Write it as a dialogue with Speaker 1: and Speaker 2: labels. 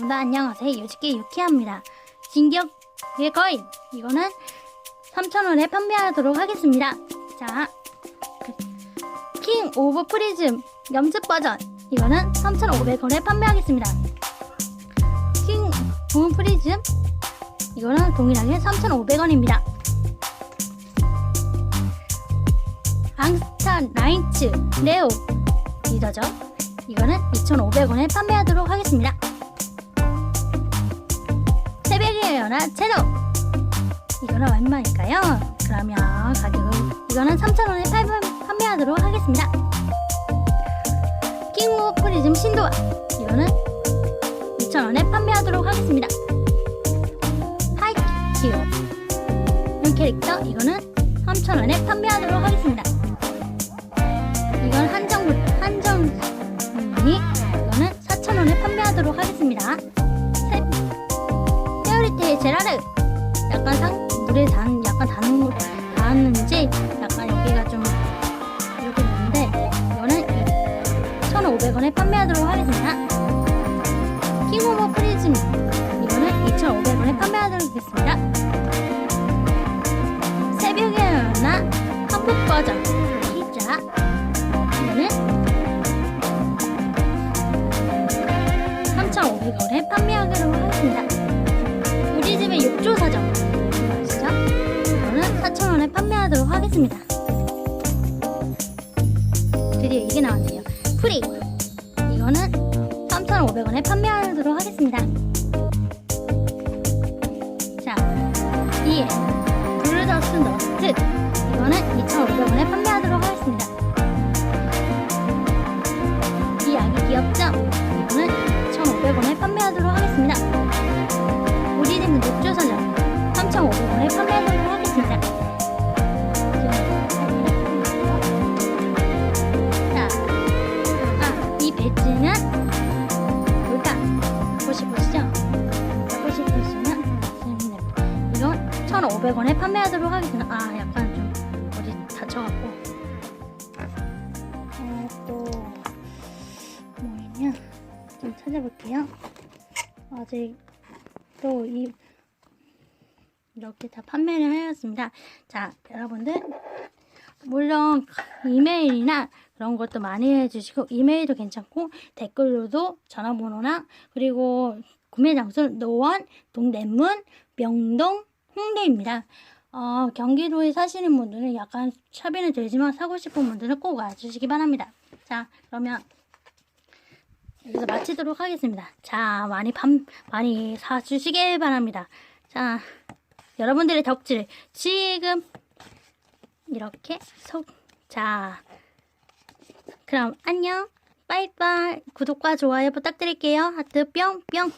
Speaker 1: 네, 안녕하세요. 요지게 유키합니다. 진격의 거인. 이거는 3,000원에 판매하도록 하겠습니다. 자, 그, 킹 오브 프리즘 염습 버전. 이거는 3,500원에 판매하겠습니다. 킹 오브 프리즘. 이거는 동일하게 3,500원입니다. 앙스타 나이츠 레오 리더죠. 이거는 2,500원에 판매하도록 하겠습니다. 연화 채로 이거는 얼마일까요? 그러면 가격은 이거는 3,000원에 판매하도록 하겠습니다. 킹오 프리즘 신도아 이거는 2,000원에 판매하도록 하겠습니다. 하이키오 캐릭터 이거는 3,000원에 판매하도록 하겠습니다. 제라르 약간 상 물에 단 약간 닿는 닿았는지 약간 여기가 좀 이렇게 있는데 이거는 1,500원에 판매하도록 하겠습니다. 킹오버 프리즘 이거는 2,500원에 판매하도록 하겠습니다. 새벽에 일어나 한국 버전 우리 집의 욕조 사정 아시죠? 이거는 4,000원에 판매하도록 하겠습니다. 드디어 이게 나왔네요. 프리 이거는 3,500원에 판매하도록 하겠습니다. 자, 이에 블루더스 너스트 이거는 2,500원에 판매하도록 하겠습니다. 이 아기 귀엽죠? 이거는 2,500원에 판매하도록 하겠습니다. 우리 집은 녹조 사 500원에 판매하도록 하겠습니다. 아 약간 좀 어디 다쳐갖고 어, 또 뭐냐 좀 찾아볼게요. 아직 또 이 이렇게 다 판매를 하였습니다. 자 여러분들 물론 이메일이나 그런 것도 많이 해주시고 이메일도 괜찮고 댓글로도 전화번호나 그리고 구매 장소는 노원, 동대문, 명동, 홍대입니다. 어, 경기도에 사시는 분들은 약간 차비는 들지만 사고 싶은 분들은 꼭 와주시기 바랍니다. 자, 그러면 여기서 마치도록 하겠습니다. 자, 많이 판, 많이 사주시길 바랍니다. 자, 여러분들의 덕질 지금 이렇게 속, 자, 그럼 안녕, 빠이빠이, 구독과 좋아요 부탁드릴게요. 하트 뿅뿅.